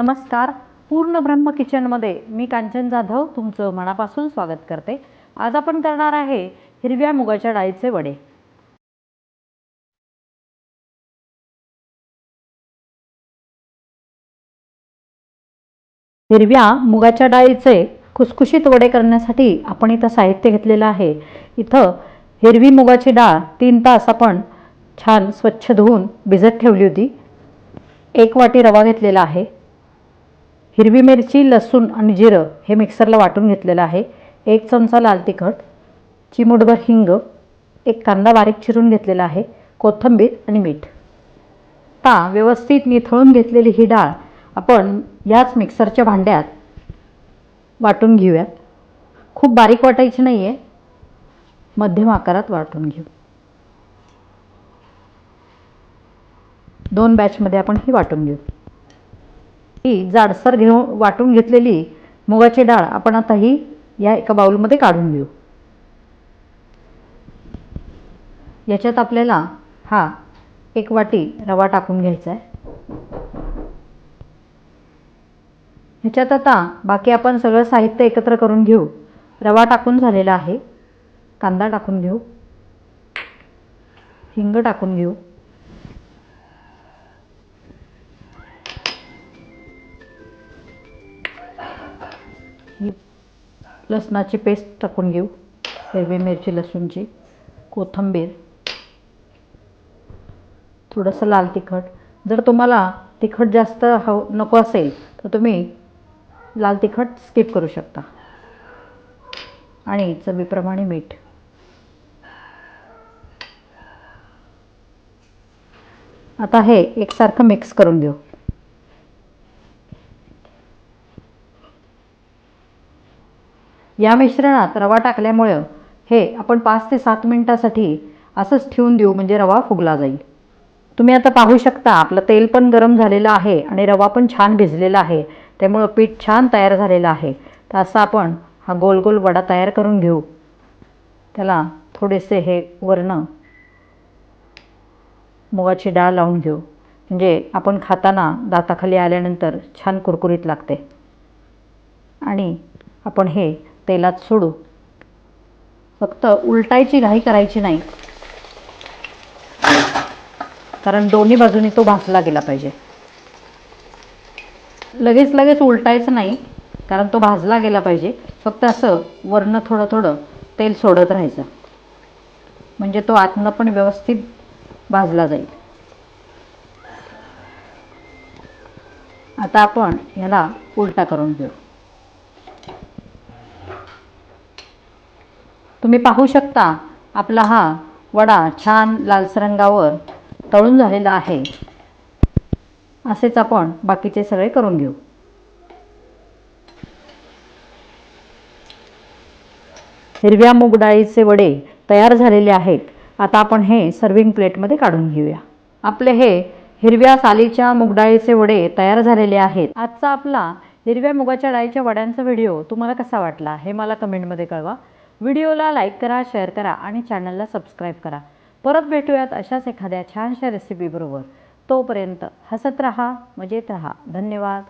नमस्कार. पूर्ण ब्रह्म किचनमध्ये मी कांचन जाधव तुमचं मनापासून स्वागत करते. आज आपण करणार आहे हिरव्या मुगाच्या डाळीचे वडे. हिरव्या मुगाच्या डाळीचे खुसखुशीत वडे करण्यासाठी आपण इथं साहित्य घेतलेलं आहे. इथं हिरवी मुगाची डाळ तीन तास आपण छान स्वच्छ धुवून भिजत ठेवली होती. एक वाटी रवा घेतलेला आहे. हिरवी मिरची लसूण आणि जिरं हे मिक्सरला वाटून घेतलेलं आहे. एक चमचा लाल तिखट चिमूटभर हिंग एक कांदा बारीक चिरून घेतलेला आहे कोथिंबीर आणि मीठ. आता व्यवस्थित निथळून घेतलेली ही डाळ आपण याच मिक्सरच्या भांड्यात वाटून घेऊयात खूप बारीक वाटायची नाही आहे मध्यम आकारात वाटून घेऊ. दोन बॅचमध्ये आपण ही वाटून घेऊ. ही जाडसर घेऊन वाटून घेतलेली मुगाची डाळ आपण आता ही या एका बाउलमध्ये काढून घेऊ. याच्यात आपल्याला हा एक वाटी रवा टाकून घ्यायचा आहे ह्याच्यात आता बाकी आपण सगळं साहित्य एकत्र करून घेऊ. रवा टाकून झालेला आहे. कांदा टाकून घेऊ. हिंग टाकून घेऊ. ही लसणाची पेस्ट टाकून घेऊ. हिरवी मिरची लसूणची कोथिंबीर. थोडंसं लाल तिखट. जर तुम्हाला तिखट जास्त हव नको असेल तर तुम्ही लाल तिखट स्किप करू शकता. आणि चवीप्रमाणे मीठ. आता हे एकसारखं मिक्स करून घेऊ. या मिश्रणात रवा टाकल्यामुळं हे आपण पाच ते सात मिनटासाठी असंच ठेवून देऊ म्हणजे रवा फुगला जाईल. तुम्ही आता पाहू शकता आपलं तेल पण गरम झालेलं आहे आणि रवा पण छान भिजलेला आहे. त्यामुळं पीठ छान तयार झालेलं आहे. तर असं आपण हा गोल गोल वडा तयार करून घेऊ. त्याला थोडेसे हे वर्ण मुगाची डाळ लावून घेऊ. म्हणजे आपण खाताना दाताखाली आल्यानंतर छान कुरकुरीत लागते. आणि आपण हे तेलात सोडू. फक्त उलटायची घाई करायची नाही. कारण दोन्ही बाजूनी तो भाजला गेला पाहिजे. लगेच लगेच उलटायचं नाही कारण तो भाजला गेला पाहिजे. फक्त असं वरनं थोडं थोडं तेल सोडत राहायचं. म्हणजे तो आतनं पण व्यवस्थित भाजला जाईल. आता आपण ह्याला उलटा करून घेऊ. तुम्ही पाहू शकता आपला हा वडा छान लालसर रंगावर तळून झालेला आहे. असेच आपण बाकीचे सगळे करून घेऊ. हिरव्या मूगडाळीचे वडे तयार झालेले आहेत. आता आपण हे सर्विंग प्लेटमध्ये काढून घेऊया. आपले हे हिरव्या सालीच्या मुगडाळीचे वडे तयार झालेले आहेत. आजचा आपला हिरव्या मुगाच्या डाळीच्या वड्यांचा व्हिडिओ तुम्हाला कसा वाटला हे मला कमेंटमध्ये कळवा. व्हिडिओला लाईक करा शेअर करा आणि चॅनलला सबस्क्राईब करा. परत भेटूयात अशाच एखाद्या छानशा रेसिपीबरोबर. तोपर्यंत हसत रहा मजेत रहा. धन्यवाद.